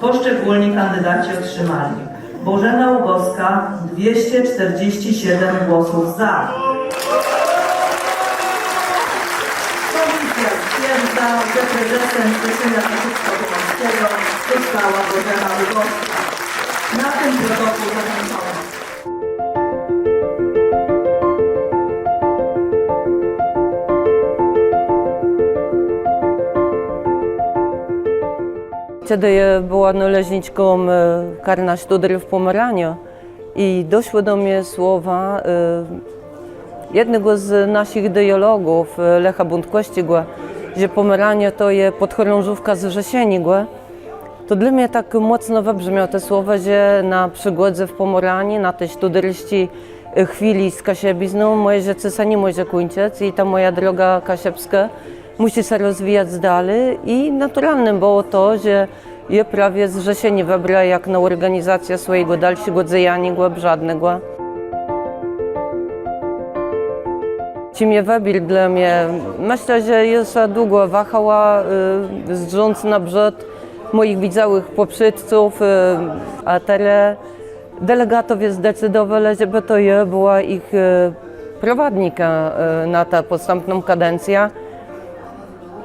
Poszczególni kandydaci otrzymali Bożena Ługowska 247 głosów za. Komisja stwierdza, że prezesem Katolickiego Pomorskiego została Bożena Ługowska. Na tym protokół zakończony. Ja była należniczką e, Karna Sztudry w Pomeraniu i doszły do mnie słowa e, jednego z naszych dialogów, e, Lecha Buntkościgła, że Pomeranie to jest podchorążówka z Wrzesienigła, to dla mnie tak mocno wybrzmiało te słowa, że na przygodzie w Pomorani, na tej sztuderyści chwili z Kasiebizną, moje rzeczy nie może kończyć i ta moja droga kasiebska musi się rozwijać dalej i naturalnym było to, że je prawie z Wrzesieni wybrała jak na organizację swojego dalszego działania żadnego. Czym je wybór dla mnie? Myślę, że jest długo wahała, y, na brzeg moich widziałych poprzedców, y, a teraz delegatów jest zdecydowali, żeby to je była ich y, prowadnika y, na tę postępną kadencję.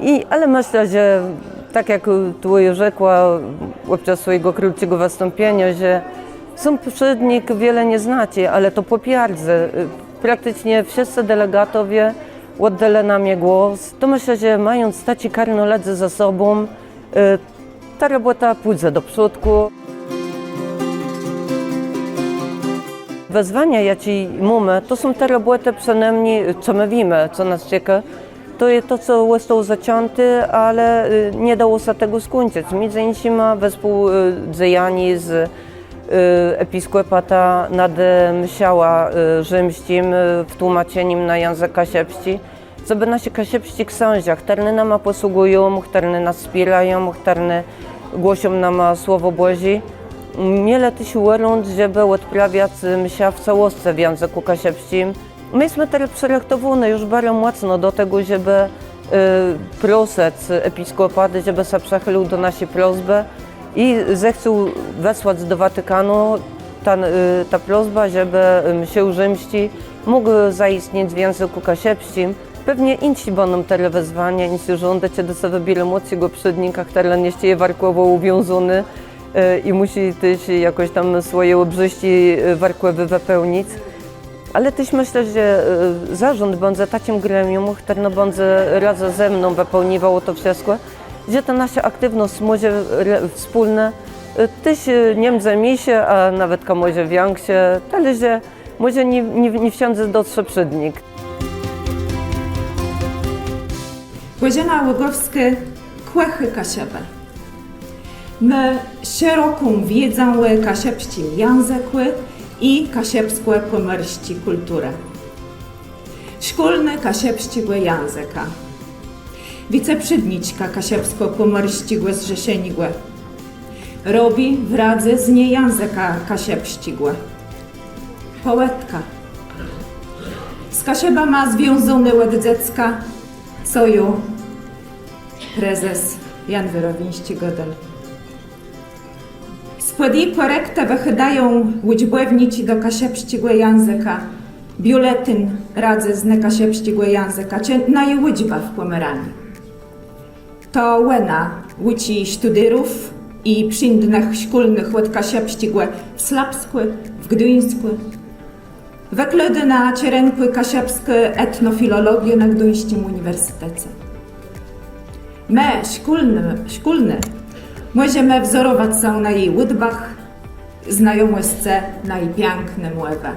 I, ale myślę, że tak jak tu już rzekła podczas swojego krótkiego wystąpienia, że są poprzednik wiele nie znacie, ale to popiardzy. Praktycznie wszyscy delegatowie oddali na mnie głos. To myślę, że mając taci karnoledzy za sobą, y, ta robota pójdzie do przodku. Wezwania, jakie mamy, to są te roboty przynajmniej, co my wiemy, co nas czeka. To to, co zostało zacięte, ale y, nie dało się tego skończyć. Między innymi wespół y, dziejań z y, episkopata nad Msiała y, Rzymskim w tłumaczeniem na język kasiepści, żeby nasi kasiepści księża, które nam posługują, które nas wspierają, które głoszą nam Słowo Boże, mieli też warunki, żeby odprawiać msia w całości w języku kasiepskim. My jesteśmy teraz przygotowane już bardzo mocno do tego, żeby y, prosić episkopaty, żeby się przechylił do naszej prośby i zechcą wysłać do Watykanu ta, y, ta prośba, żeby msie rzymści mógł zaistnieć w języku kasiepskim. Pewnie inni będą te wezwania, inni żądacie do sobie wiele mocnego przodnika, który nie jest warkowo uwiązany y, i musi też jakoś tam swoje obrzyści warkowe wypełnić. Ale też myślę, że y, zarząd będzie takim gremium, które no będzie razem ze mną wypełniało to wszystko, że ta nasza aktywność może wspólna y, też y, nie się, a nawet może większe, ale że może nie, nie, nie wsiądzie dotrze przydnik. Bożena Łogowskie Kłechy Kasiebe. My szeroką wiedzę o kasiepskim języku i kasiepską pomerści kulturę. Szkolny kasiepskiego języka. Wiceprzydniczka kasiepsko-pomorścigłe z Rzesienigłe. Robi w Radze z niejęzyka kasiepścigłe. Poetka. Z Kasieba ma związane od dziecka Soju, prezes Jan Wyrowiński-Godel. Spod jej korekta wychydają łódźbłewnici do kasiepścigłe języka, biuletyn radzy z nekasiepścigłe języka, czy na jej łódźba w Pomeranii. To łena łuci sztudyrów i przyndnych szkolnych od kasiepścigłe w Slapskły, w Gdyńsku, Wyklady na cierenku kasiapskie etnofilologię na Gdyńskim Uniwersytecie. My, szkolne, szkolne, możemy wzorować się na jej łydbach, znajomostce na jej pięknym łebie.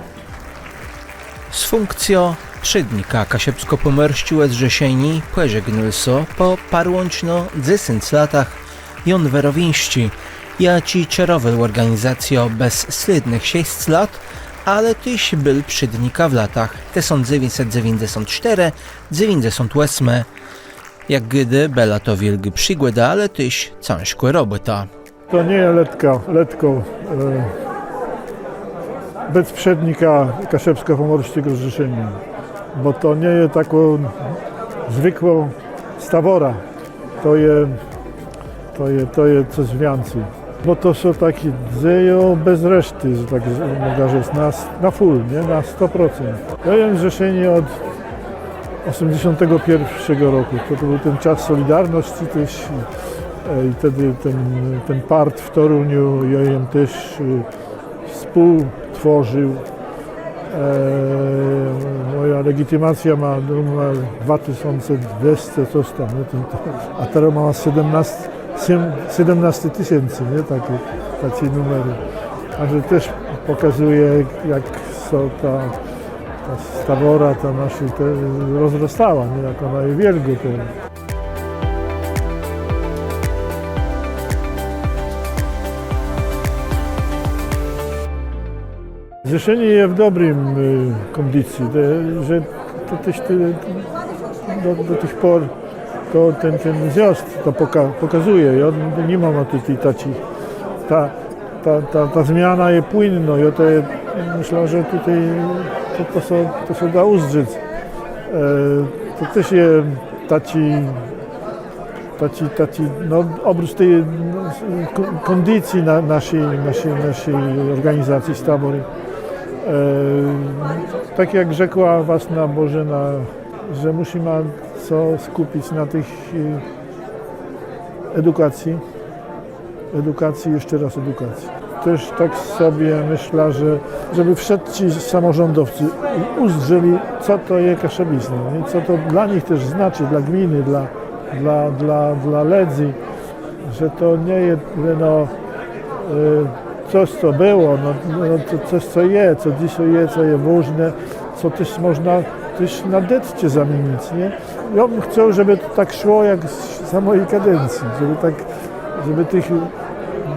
Z funkcją przydnika Kasiepsko-Pomorściu z Rzesieni pożegnał się po parłączno 10 latach Jon Werowińści. Ja ci czerował organizację bez slidnych 6 lat, ale tyś był przydnika w latach 1994-98. Jak gdy Bela to wielgi przygłada, ale tyś ciężko robota. To nie jest letka, letką e, bez przednika Kaszepsko-Pomorskiego Zrzeszenia, bo to nie jest taką zwykłą stawora, to jest to jest, to jest coś więcej. bo to są takie dzieje bez reszty, że tak mogę rzec, na, na full, nie? na 100%. Ja wiem zrzeszenie od 81 roku, to, to był ten czas Solidarności też e, i wtedy ten, ten part w Toruniu, ja ją też e, współtworzył. E, moja legitymacja ma numer 2200 coś tam, nie? A teraz ma 17 siem- 17 tysięcy, nie? Takie, takie numery. Także też pokazuje, jak są ta, ta stawora, ta nasza te, rozrastała, nie? jak ona jest wielka teraz. Zrzeszenie jest w dobrym y, kondycji, że też te, do, do tych por to ten, ten zjazd to poka, pokazuje. Ja nie mam tutaj taci, ta, ta, ta, ta zmiana jest płynna. Ja to je- myślę, że tutaj to, to, są, to się da uzdrzeć. E, to też jest taci, taci, taci no, oprócz tej ko- kondycji na, naszej, naszej, naszej organizacji Stabory, E, tak jak rzekła Wasna Bożena, że musimy co skupić na tych e, edukacji, edukacji, jeszcze raz edukacji. Też tak sobie myślę, że żeby wszyscy samorządowcy uzdrzeli, co to jest kaszebizna, nie? co to dla nich też znaczy, dla gminy, dla, dla, dla, dla Ledzi, że to nie jest no, e, coś, co było, no, no, coś, co jest, co dzisiaj jest, co jest ważne, co też można też na detcie zamienić, nie? Ja bym chciał, żeby to tak szło jak za mojej kadencji, żeby tak, żeby tych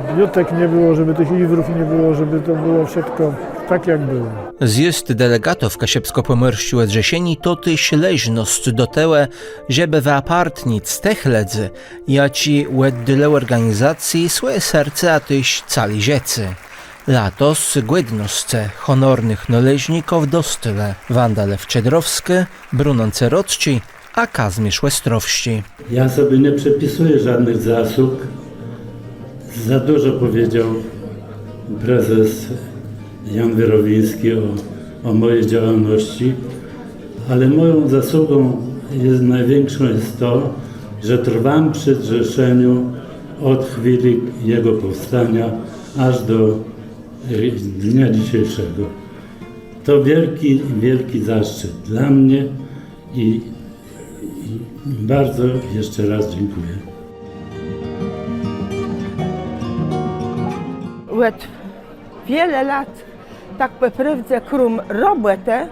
bibliotek nie było, żeby tych liwrów nie było, żeby to było wszystko tak, jak było. Zjezd delegatów Kasiepsko-Pomorściu Edrzesieni to tyś leźność do tełe, żeby wyapartnic tych ledzy, jaci łeddyle organizacji swoje serce a tyś cali ziecy. Latos głednosce honornych należników dostyle Wanda Lewczedrowskie, Brunon Cerotci, a Kazmierz Łestrowści. Ja sobie nie przepisuję żadnych zasług. Za dużo powiedział prezes Jan Wyrowiński o, o mojej działalności, ale moją zasługą jest największą jest to, że trwam przy zrzeszeniu od chwili jego powstania aż do dnia dzisiejszego. To wielki, wielki zaszczyt dla mnie i bardzo jeszcze raz dziękuję. Łet wiele lat tak naprawdę krum robotę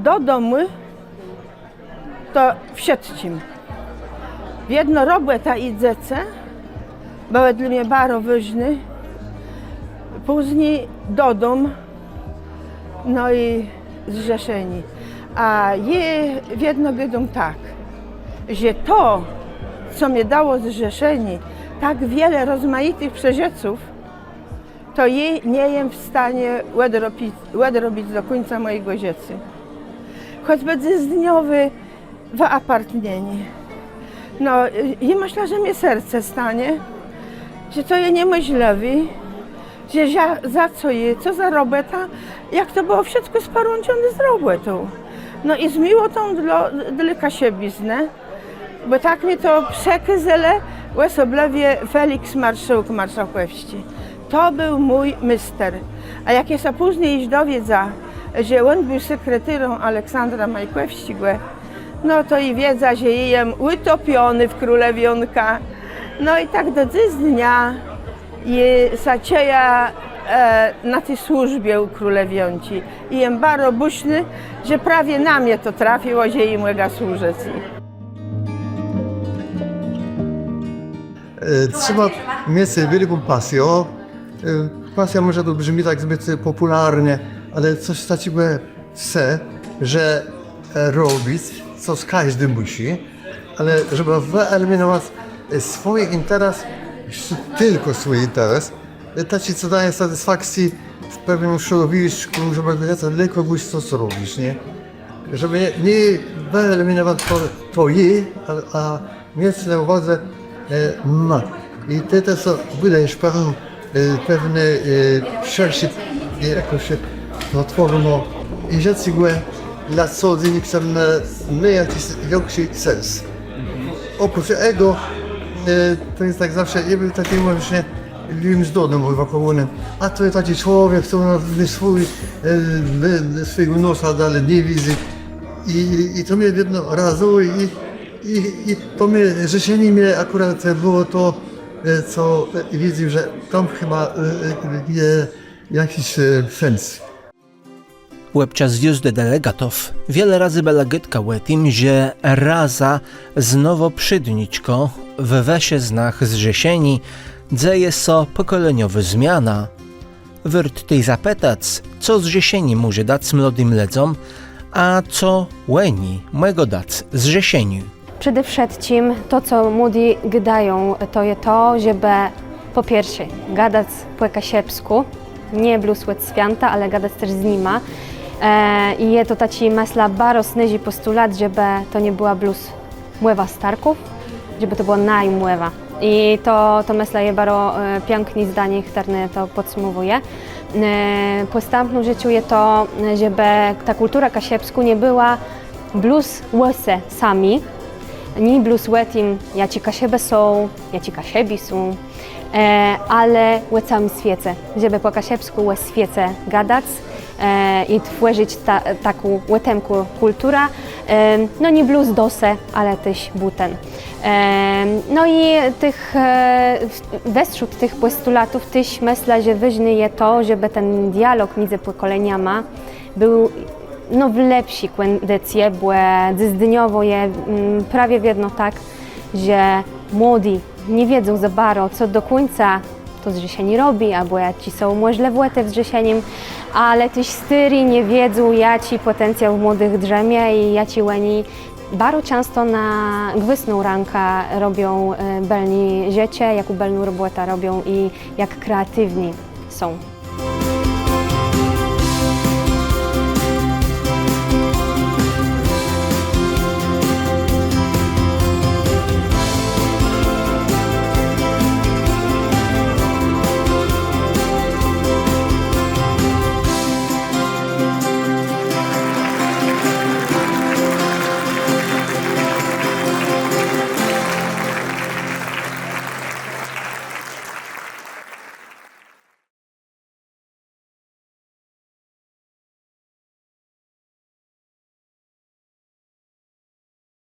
do domu to wsiadcim. W jedno robota idzece, były dla mnie bardzo ważny. Później do domu, no i zrzeszeni. A je w jedno wiedzą tak, że to, co mnie dało zrzeszeni, tak wiele rozmaitych przezieców, to je nie jem w stanie robić, robić do końca mojego życia. Choć będzie zdniowy w apartnienie. No, i myślę, że mnie serce stanie, że to je niemożliwe, że ja, za co je, co za robota, jak to było wszystko sparłączone z robotą. No i z miłotą dla, dla kasiebiznę, bo tak mi to przekazale Łesoblewie Felix Marszałk Marszałkowści. To był mój mister. A jak jest później dowiedza, że on był sekretarą Aleksandra Majkłewścigłe, no to i wiedza, że jem utopiony w królewionka. No i tak do dziś dnia je sacieja e, na tej służbie u królewionci. I jem bardzo buśny, że prawie na mnie to trafiło, że im mojego służec. E, Trzeba mieć wielką pasję. E, Pasja może to brzmi tak zbyt popularnie, ale coś takiego chce, że e, robić, co każdy musi, ale żeby wyeliminować swój interes, tylko swój interes, taki, co daje satysfakcji w pewnym środowisku, żeby wiedzieć dla kogoś, co, co robisz, nie? Żeby nie, wyeliminować to, to je, a, a mieć na uwadze e, ma, I te to są, wydajesz e, pewne e, szersze, e, jako się platformo, i że cygłe dla co dzień chcę na jakiś większy sens. Oprócz ego, e, to jest tak zawsze, ja bym taki właśnie wiem z wakołonem, a to jest taki człowiek, co na swój, swojego nosa dalej nie widzi. I, I to mnie jedno razu i, i, i to mnie, życzenie mnie akurat było to, co e, widzę, że tam chyba e, e, jakiś e, sens. Łebčas zjuzdy delegatów wiele razy byla gytka łetim, że raza znowu przydniczko w wesie znach zrzesieni, dzieje so pokoleniowa zmiana. Wyrt tej zapytać, co zrzesieni może dać młodym ledzom, a co łeni mego dać zrzesieniu. Przede wszystkim to, co młodzi gadają, to jest to, żeby po pierwsze gadać po kasiepsku, nie blusłet święta, ale gadać też z nima. E, I jest to taki myśla bardzo snyzi postulat, żeby to nie była blus mływa starków, żeby to była najmływa. I to, to myślę jest bardzo e, piękne zdanie, które to podsumowuje. E, Postępną życiu jest to, żeby ta kultura kasiepsku nie była blus łyse sami, ni blues wetim, ja ci kasiebę są, ja ci kasiebi są, e, ale łecami świecę, żeby po kasiebsku łe świecę gadać e, i tworzyć ta, taką łetemku kultura, e, no nie blues dose, ale też buten. E, no i tych, e, tych postulatów też myślę, że ważne jest to, żeby ten dialog między pokoleniami był no, w lepší kondycje, bo zdyniowo je mm, prawie jedno tak, że młodzi nie wiedzą za bardzo, co do końca to zrzeszenie robi, albo jaci są możliwości w zrzeszeniem, ale też styri nie wiedzą, jaki potencjał młodych drzemie i jaci łeni bardzo często na gwysną ranka robią e, belni dziecię, jaką belną robotę robią i jak kreatywni są.